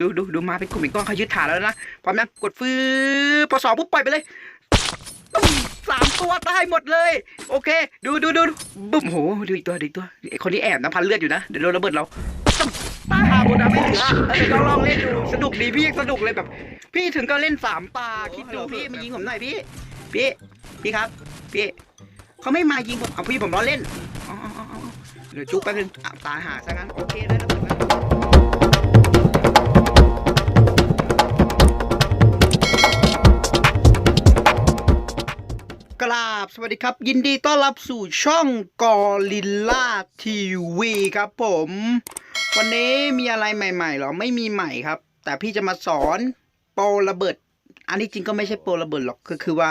ดูดูดูมาเป็นกลุ่มอีกก้อนเขายึดฐานแล้วนะพร้อมยังกดฟื้พอสองปุ๊บปล่อยไปเลยตุ้มสามตัวตายหมดเลย โอเค ดูดูดูดูบุ้มโหดูอีกตัวดูอีกตัวไอ้คนนี้แอบนะพันเลือดอยู่นะเดี๋ยวโดนระเบิดเราตุ้มตายหาหมดนะไม่เหลือเออก็ลองเล่นดูสนุกดีพี่สนุกเลยแบบ พี่ถึงก็เล่นสามตาคิดดูพี่มายิงผมหน่อยพี่พี่พี่ครับพี่เขาไม่มายิงผมเอาพี่ผมล้อเล่นอ๋ออ๋ออ๋ออ๋อเดี๋ยวจุกแป๊บนึงอะตายหาซะงั้นโอเคได้ระเบิดแล้ว ราบ สวัสดีครับ ยินดีต้อนรับสู่ช่องกอริลลาทีวีครับผม วันนี้มีอะไรใหม่ๆหรอ ไม่มีใหม่ครับ แต่พี่จะมาสอนโปรระเบิด อันนี้จริงก็ไม่ใช่โปรระเบิดหรอกก็คือว่า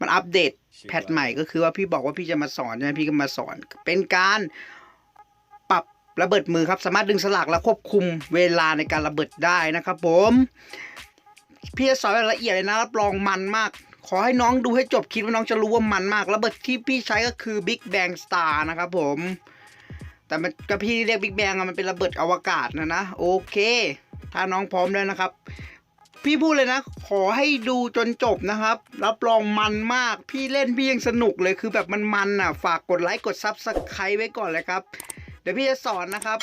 มันอัปเดตแพทใหม่ก็คือว่าพี่บอกว่าพี่จะมาสอนใช่ไหมพี่ก็มาสอน เป็นการปรับระเบิดมือครับ สามารถดึงสลักและควบคุมเวลาในการระเบิดได้นะครับผม พี่จะสอนอย่างละเอียดเลยนะรับรองมันมาก ขอให้น้องดูให้จบคิดว่าน้องจะรู้ว่ามันมาก ระเบิดที่พี่ใช้ก็คือ Big Bang Star นะครับผม แต่มันก็พี่เรียก Big Bang อะมันเป็นระเบิดอวกาศนะนะ โอเค ถ้าน้องพร้อมแล้วนะครับ พี่พูดเลยนะ ขอให้ดูจนจบนะครับ รับรองมันมาก พี่เล่นพี่ยังสนุกเลยคือแบบมันมันอะ ฝากกดไลค์กดซับสไครต์ไว้ก่อนเลยครับ เดี๋ยวพี่จะสอนนะครับ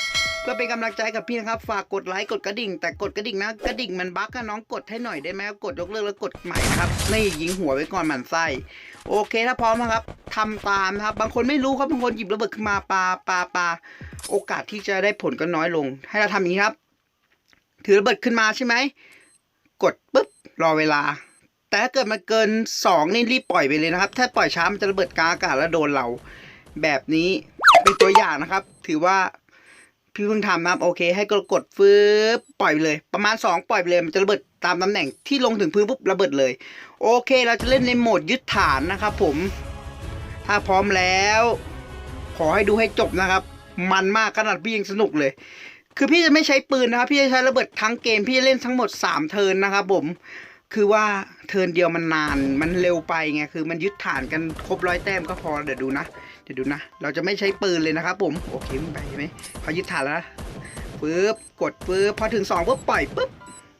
พื่อเป็นกำลังใจกับพี่นะครับ ฝากกดไลค์กดกระดิ่ง แต่กดกระดิ่งนะกระดิ่งมันบั๊กอะน้องกดให้หน่อยได้ไหมกดยกเลิกแล้วกดใหม่ครับนี่ยิงหัวไว้ก่อนหมันไส้โอเคถ้าพร้อมนะครับทำตามนะครับ บางคนไม่รู้ครับบางคนหยิบระเบิดขึ้นมาปาปาปาโอกาสที่จะได้ผลก็น้อยลง ให้เราทำอย่างนี้ครับ ถือระเบิดขึ้นมาใช่ไหมกดปุ๊บรอเวลา แต่ถ้าเกิดมันเกินสองนี่รีบปล่อยไปเลยนะครับ ถ้าปล่อยช้ามันจะระเบิดกลางอากาศแล้วโดนเรา แบบนี้เป็นตัวอย่างนะครับ ถือว่า พี่เพิ่งทำนะครับโอเค ให้กดกดฟืบปล่อยไปเลย ประมาณ 2 ปล่อยไปเลยมันจะระเบิดตามตำแหน่งที่ลงถึงพื้นปุ๊บระเบิดเลย โอเค เราจะเล่นในโหมดยึดฐานนะครับผม ถ้าพร้อมแล้ว ขอให้ดูให้จบนะครับ มันมากขนาดพี่ยังสนุกเลย คือพี่จะไม่ใช้ปืนนะครับพี่จะใช้ระเบิดทั้งเกมพี่จะเล่นทั้งหมด 3 เทิร์นนะครับผมคือว่าเทิร์นเดียวมันนานมันเร็วไปไงคือมันยึดฐานกันครบร้อยแต้มก็พอเดี๋ยวดูนะ ดี๋ยวดูนะ เราจะไม่ใช้ปืนเลยนะครับผม โอเคมันไปใช่ไหมเขายึดฐานแล้วนะปึ๊บ กดปึ๊บ พอถึงสองปุ๊บปล่อยปุ๊บ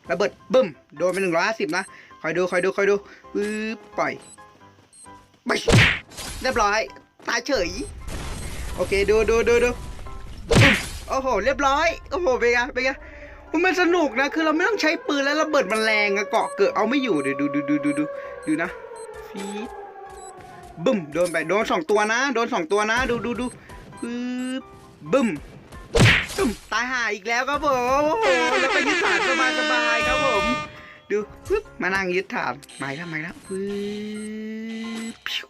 ระเบิดบึ้ม โดนไปหนึ่งร้อยห้าสิบนะ คอยดู คอยดู คอยดู ปึ๊บ ปล่อยไปเรียบร้อย ตายเฉย โอเค ดูดูดูดูโอ้โห เรียบร้อย โอ้โห เป็นไง เป็นไงมันสนุกนะ คือเราไม่ต้องใช้ปืนแล้วระเบิดมันแรงอะเกาะเกิดเอาไม่อยู่เดี๋ยวดูดูดูดูดูดูนะฟี บึ้ม โดนไปโดนสองตัวนะ โดนสองตัวนะ ดูดูดูปึ๊บบึ้มบึ้มตายหาอีกแล้วครับผมแล้วก็ยึดฐานสบายสบายครับผม ดูปึ๊บมานั่งยึดฐานไม่แล้วไม่แล้วปึ๊บผิว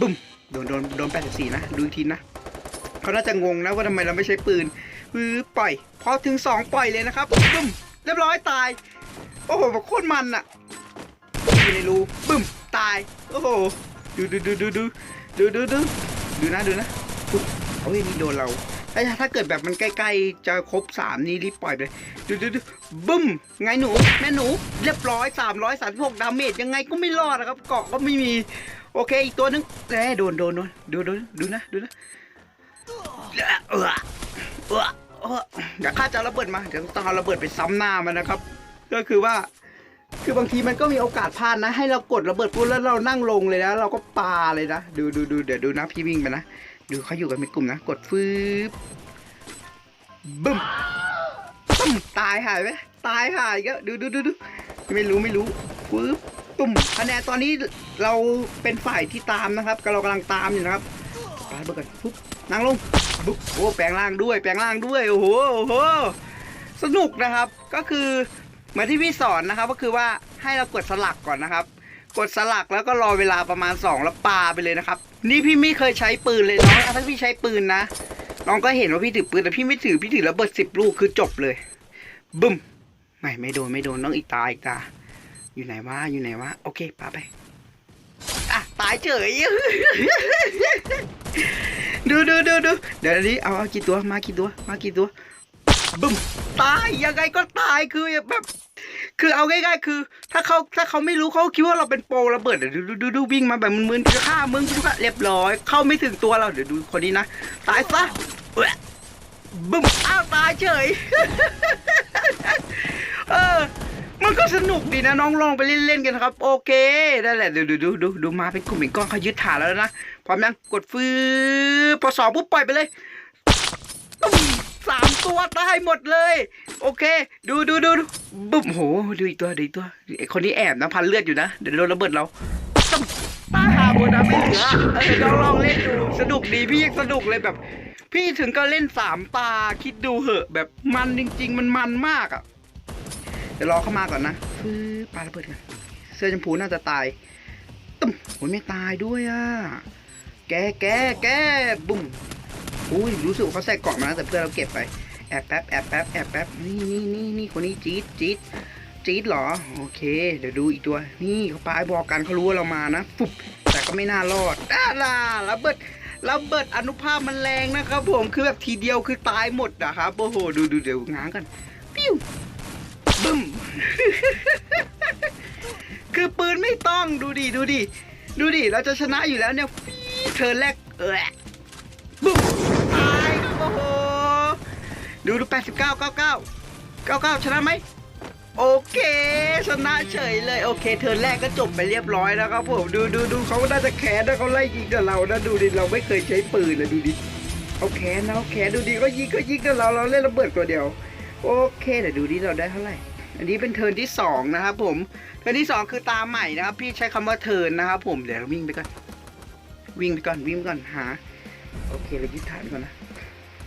บึ้มโดนโดนโดนแปดสิบสี่นะ ดูอีกทีนะเขาน่าจะงงนะว่าทำไมเราไม่ใช้ปืนปึ๊บปล่อย พอถึงสองปล่อยเลยนะครับบึ้มเรียบร้อยตาย โอ้โหโคตรมันอะอยู่ในรูบึ้มตาย โอ้โห ดูดูดูดูดูดูดูดูดูนะดูนะปุ๊บโอ้ยนี่โดนเราถ้าถ้าเกิดแบบมันใกล้ๆจะครบสามนี่รีบปล่อยไปเลยดูดูดูบึ้มไงหนูแม่หนู เรียบร้อยสามร้อยสามสิบหกดาเมจยังไงก็ไม่รอดนะครับเกาะก็ไม่มี โอเคอีกตัวนึงแหมโดนโดนโดนดูดูดูนะดูนะเออเออเดี๋ยวข้าจะระเบิดมาเดี๋ยวต้องเอาระเบิดไปซ้ำหน้ามันนะครับ ก็คือว่า คือบางทีมันก็มีโอกาสพลาดนะ ให้เรากดระเบิดปุ๊บแล้วเรานั่งลงเลยนะเราก็ปาเลยนะ ดูดูดูเดี๋ยวดูนะพี่วิ่งไปนะ ดูเขาอยู่กันเป็นกลุ่มนะ กดฟืบบึ้มบึ้มตายหายไหมตายหายก็ดูดูดูดูไม่รู้ไม่รู้ฟืบปุ้มคะแนนตอนนี้เราเป็นฝ่ายที่ตามนะครับก็เรากำลังตามอยู่นะครับปาเบิดก่อนปุ๊บนั่งลงปุ๊บโอ้แปลงร่างด้วย แปลงร่างด้วยโอ้โหโอ้โหสนุกนะครับก็คือ มือนที่พี่สอนนะครับ ก็คือว่าให้เรากดสลักก่อนนะครับ กดสลักแล้วก็รอเวลาประมาณ 2 แล้วปาไปเลยนะครับ นี่พี่ไม่เคยใช้ปืนเลยน้องถ้าพี่ใช้ปืนนะน้องก็เห็นว่าพี่ถือปืนแต่พี่ไม่ถือพี่ถือระเบิดสิบลูกคือจบเลยบึ้มไม่ไม่โดนไม่โดนน้องอีกตาอีกตา อยู่ไหนวะอยู่ไหนวะโอเคปาไปอะตายเฉยดูดูดูดูเดี๋ยวนนี้เอาเอากี่ตัวมากี่ตัวมากี่ตัวบึ้มตายยังไงก็ตายคือแบบ คือเอาง่ายๆคือ ถ้าเขาถ้าเขาไม่รู้เขาคิดว่าเราเป็นโปรระเบิดเดี๋ยวดูดูดูวิ่งมาแบบมึนๆจะฆ่ามึงจะฆ่าเรียบร้อย เข้าไม่ถึงตัวเราเดี๋ยวดูคนนี้นะตายซะเบึ้มอ้าวตายเฉย เออ มันก็สนุกดีนะน้องลองไปเล่นๆกันครับ โอเคได้แหละดูดูดูดูดูมาเป็นกลุ่มเป็นก้อนเขายึดฐานแล้วนะพร้อมยังกดฟื้นพอสองปุ๊บปล่อยไปเลยตุ้ม ตัวตายหมดเลย โอเค ดูดูดูบึ้มโหดูอีกตัวดูอีกตัวไอคนนี้แอบนะพันเลือดอยู่นะเดี๋ยวโดนระเบิดเราตุ้มตาหาหมดนะไม่เหลือเออลองลองเล่นดูสนุกดีพี่ยังสนุกเลยแบบ พี่ถึงก็เล่นสามตาคิดดูเหอะ แบบมันจริง ๆ มันมันมากอะเดี๋ยวรอเข้ามาก่อนนะฟื้อปาระเบิดกันเสื้อชมพูน่าจะตายตุ้มโอ้ยไม่ตายด้วยอะแกแกแกบุ้มอุ้ยรู้สึกว่าเขาใส่เกาะมาแต่เพื่อนเราเก็บไป แอบแป๊บแอบแป๊บแอบแป๊บนี่นี่นี่นี่คนนี้จี๊ดจี๊ดจี๊ดเหรอ โอเค เดี๋ยวดูอีกตัว นี่เขาปาไอ้บอกกันเขารู้ว่าเรามานะฟุบแต่ก็ไม่น่ารอดด้าล่ะระเบิดระเบิดอนุภาพมันแรงนะครับผมคือแบบทีเดียวคือตายหมดนะครับโอ้โหดูดูเดี๋ยวง้างกันปิ้วบึ้มคือปืนไม่ต้องดูดิดูดิดูดิเราจะชนะอยู่แล้วเนี่ยเธอแรกเออบึ้มตายโอ้โห ดูดูแปดสิบเก้าเก้าเก้าเก้าเก้าชนะไหมโอเคชนะเฉยเลยโอเคเธอแรกก็จบไปเรียบร้อยแล้วครับผมดูดูดูเขาน่าจะแค้นนะเขาไล่ยิงกับเรานะดูดิเราไม่เคยใช้ปืนเลยดูดิเอาแค้นนะเอาแค้นดูดิก็ยิงก็ยิงกับเราเราเล่นระเบิดตัวเดียว โอเคเดี๋ยวดูดิเราได้เท่าไหร่ อันนี้เป็นเทิร์นที่สองนะครับผมเทิร์นที่สองคือตาใหม่นะครับ พี่ใช้คำว่าเทิร์นนะครับผมเดี๋ยววิ่งไปก่อนวิ่งไปก่อนวิ่งไปก่อนหาโอเคเรายึดฐานก่อนนะ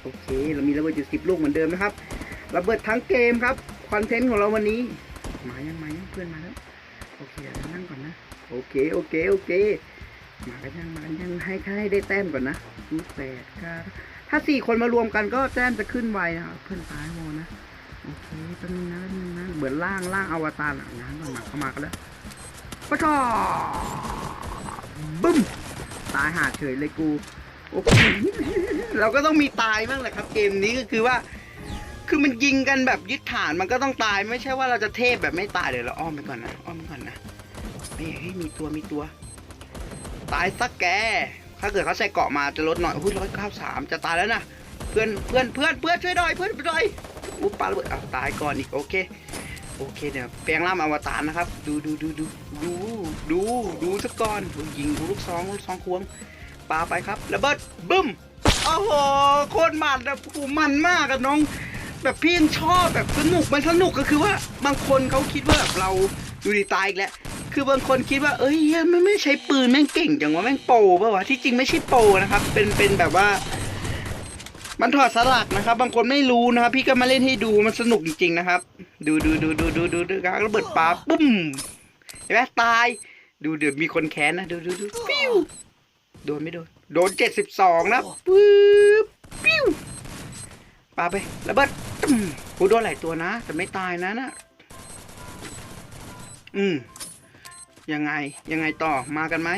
โอเค เรามีระเบิดอยู่สิบลูกเหมือนเดิมนะครับระเบิดทั้งเกมครับคอนเทนต์ของเราวันนี้มายังมายังเพื่อนมาแล้วโอเคเดี๋ยวเรานั่งก่อนนะโอเคโอเคโอเคมากันยังมากันยังให้ให้ได้แต้มก่อนนะยี่แปดก้าถ้าสี่คนมารวมกันก็แต้มจะขึ้นไวนะครับเพื่อนตายโมนะโอเคแป๊บนึงนะแป๊บนึงนะเหมือนล่างล่างอวตารอะง้างก่อนมาเข้ามากันแล้วปะชอบึ้มตายหาเฉยเลยกู เราก็ต้องมีตายบ้างแหละครับ เกมนี้ก็คือว่า คือมันยิงกันแบบยึดฐานมันก็ต้องตายไม่ใช่ว่าเราจะเทพแบบไม่ตายเดี๋ยวเราอ้อมไปก่อนนะอ้อมไปก่อนนะเฮ้ยมีตัวมีตัว ตายสักแก ถ้าเกิดเขาใส่เกาะมาจะลดหน่อยอุ้ยร้อยเก้าสามจะตายแล้วนะเพื่อนเพื่อนเพื่อนเพื่อนช่วยหน่อยเพื่อนช่วยหน่อยอุ๊บปาระเบิดอ้าวตายก่อนอีกโอเคโอเคเดี๋ยวแปลงร่างอวตารนะครับ ดูดูดูดูดูดูดูสักก่อนยิงดูลูกซองลูกซองควง ปลาไปครับระเบิดบึ้มโอ้โหโคตรมันนะโอ้มันมากอะน้อง แบบพี่ยังชอบแบบสนุกมันสนุกก็คือว่า บางคนเขาคิดว่าแบบเราดูดีตายอีกแล้วคือบางคนคิดว่าเอ้ยเหี้ยมันไม่ใช้ปืนแม่งเก่งจังวะแม่งโปรป่าวะที่จริงไม่ใช่โปรนะครับ เป็นเป็นแบบว่า มันถอดสลักนะครับ บางคนไม่รู้นะครับ พี่ก็มาเล่นให้ดูมันสนุกจริงๆนะครับ ดูดูดูดูดูดูดูการระเบิดปลาปุ้มเห็นไหมตาย ดูเดี๋ยวมีคนแค้นนะดูดูดูปิ้ว โดนไม่โดน โดนเจ็ดสิบสองนะปึ๊บปิ้วปาไประเบิดตุ้มกูโดนหลายตัวนะ แต่ไม่ตายนะนะอืมยังไงยังไงต่อมากันไหม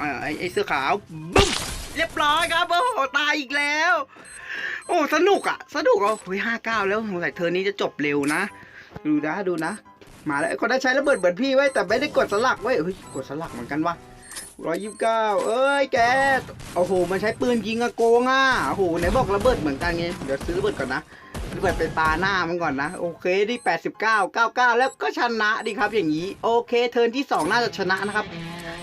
อ่าไอไอเสื้อขาวบึ้มเรียบร้อยครับโอ้โหตายอีกแล้ว โอ้สนุกอะสนุกอะเฮ้ยห้าเก้าแล้วสงสัยเธอนี้จะจบเร็วนะ ดูนะดูนะ มาแล้วไอ้คนได้ใช้ระเบิดเหมือนพี่ไว้ยแต่ไม่ได้กดสลักไว้ยเฮ้ยกดสลักเหมือนกันวะ ร้อยยี่สิบเก้าเอ้ยแกโอ้โห มันใช้ปืนยิงอะโกงอะโอ้โหไหนบอกระเบิดเหมือนกันไง เดี๋ยวซื้อระเบิดก่อนนะระเบิดไปปาหน้ามันก่อนนะ โอเคดิแปดสิบเก้าเก้าเก้าแล้วก็ชนะดิครับอย่างนี้ โอเค เทิร์นที่สองน่าจะชนะนะครับ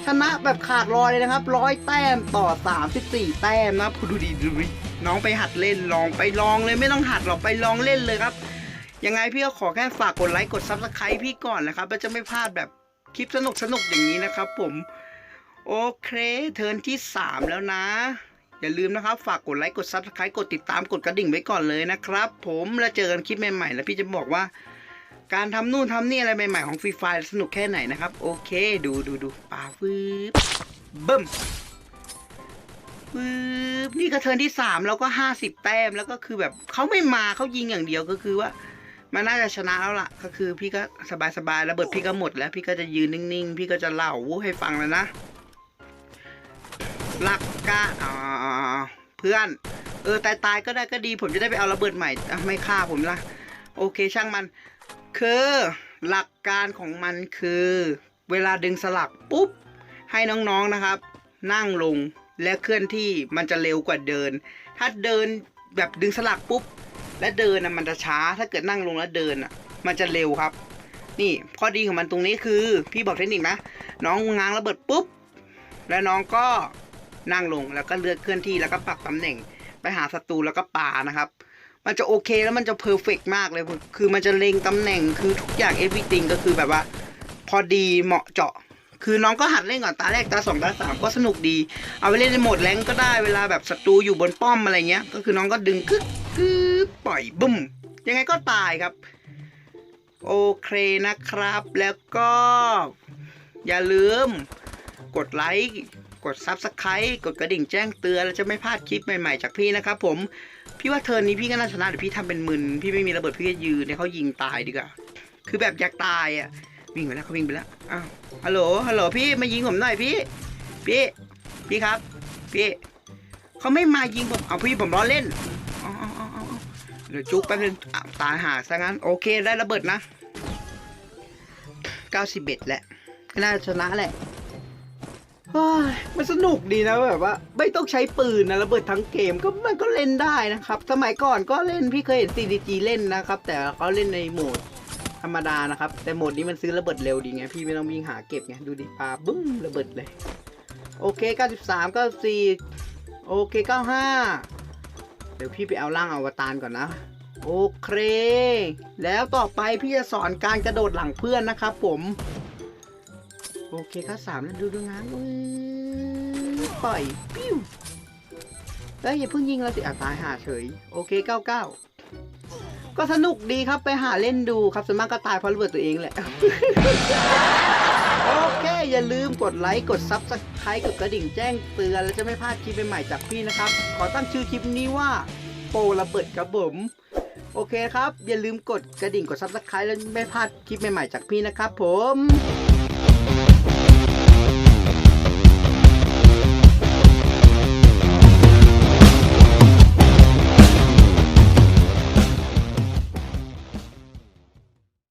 ชนะแบบขาดลอยเลยนะครับร้อยแต้มต่อ34แต้มนะดูดีดูดิน้องไปหัดเล่นลองไปลองเลยไม่ต้องหัดหรอกไปลองเล่นเลยครับ ยังไงพี่ก็ขอแค่ฝากกดไลค์กดซับสไครต์พี่ก่อนนะครับแล้วจะไม่พลาดแบบคลิปสนุกสนุกอย่างนี้นะครับผม โอเค เทิร์นที่ 3 แล้วนะ อย่าลืมนะครับ ฝากกดไลค์กดซับสไครต์กดติดตามกดกระดิ่งไว้ก่อนเลยนะครับ ผมแล้วเจอกันคลิปใหม่ๆ แล้วพี่จะบอกว่า การทำนู่นทำนี่อะไรใหม่ๆของฟรีไฟสนุกแค่ไหนนะครับ โอเค ดูดูดูปาฟืบบึ้มฟืบนี่ก็เทิร์นที่สามแล้วก็ห้าสิบแต้มแล้วก็คือแบบเขาไม่มาเขายิงอย่างเดียวก็คือว่ามันน่าจะชนะแล้วล่ะ ก็คือพี่ก็สบายๆ ระเบิดพี่ก็หมดแล้ว พี่ก็จะยืนนิ่งๆ พี่ก็จะเล่าให้ฟังแล้วนะ หลักการอ๋อเพื่อน เออตายตายก็ได้ก็ดี ผมจะได้ไปเอาระเบิดใหม่ไม่ฆ่าผมละโอเคช่างมัน คือ หลักการของมันคือ เวลาดึงสลักปุ๊บ ให้น้องๆนะครับ นั่งลงและเคลื่อนที่มันจะเร็วกว่าเดิน ถ้าเดินแบบดึงสลักปุ๊บ และเดินนะมันจะช้า ถ้าเกิดนั่งลงแล้วเดินอะ มันจะเร็วครับ นี่ข้อดีของมันตรงนี้คือ พี่บอกเทคนิคนะ น้องง้างระเบิดปุ๊บ แล้วน้องก็ นั่งลงแล้วก็เลือกเคลื่อนที่แล้วก็ปรับตำแหน่ง ไปหาศัตรูแล้วก็ปานะครับ มันจะโอเคแล้วมันจะเพอร์เฟกมากเลย คือมันจะเล็งตำแหน่งคือทุกอย่าง everything ก็คือแบบว่า พอดีเหมาะเจาะ คือน้องก็หัดเล่นก่อนตาแรกตาสองตาสามก็สนุกดี เอาไปเล่นในโหมดแรงก็ได้เวลาแบบศัตรูอยู่บนป้อมอะไรเงี้ย ก็คือน้องก็ดึงกึกกึกปล่อยบุ้มยังไงก็ตายครับ โอเคนะครับ แล้วก็ อย่าลืมกดไลค์ กด Subscribe กดกระดิ่งแจ้งเตือนแล้วจะไม่พลาดคลิปใหม่ๆจากพี่นะครับผม พี่ว่าเทิร์นนี้พี่ก็น่าชนะเดี๋ยวพี่ทำเป็นมึนพี่ไม่มีระเบิดพี่ก็ยืนให้เขายิงตายดีกว่า คือแบบอยากตายอะ วิ่งไปแล้วเขาวิ่งไปแล้ว อ้าว ฮัลโหล ฮัลโหลพี่มายิงผมหน่อยพี่ พี่ พี่ครับ พี่เขาไม่มายิงผม เอาพี่ผมล้อเล่นอ๋อเดี๋ยวจุกแป๊บนึงตายหาซะงั้น โอเคได้ระเบิดนะ 91แหละก็น่าชนะแหละ มันสนุกดีนะแบบว่า ไม่ต้องใช้ปืนนะระเบิดทั้งเกมก็มันก็เล่นได้นะครับ สมัยก่อนก็เล่นพี่เคยเห็น CDG เล่นนะครับ แต่เขาเล่นในโหมดธรรมดานะครับ แต่โหมดนี้มันซื้อระเบิดเร็วดีไงพี่ไม่ต้องวิ่งหาเก็บไงดูดิปลาบึ้มระเบิดเลย โอเค 93 94 โอเค 95 เดี๋ยวพี่ไปเอาร่างอวตารก่อนนะโอเค แล้วต่อไปพี่จะสอนการกระโดดหลังเพื่อนนะครับผม โอเคครับสามแล้วดูดูงานวืดปล่อยปิ้วแล้วอย่าเพิ่งยิงเราสิอะตายหาเฉย โอเค99ก็สนุกดีครับไปหาเล่นดูครับส่วนมากก็ตายเพราะระเบิดตัวเองแหละ โอเค อย่าลืมกดไลค์กดซับสไครต์กดกระดิ่งแจ้งเตือน แล้วจะไม่พลาดคลิปใหม่ๆจากพี่นะครับ ขอตั้งชื่อคลิปนี้ว่าโปรระเบิดครับผมโอเคครับ อย่าลืมกดกระดิ่งกดซับสไครต์แล้วไม่พลาดคลิปใหม่ๆจากพี่นะครับผม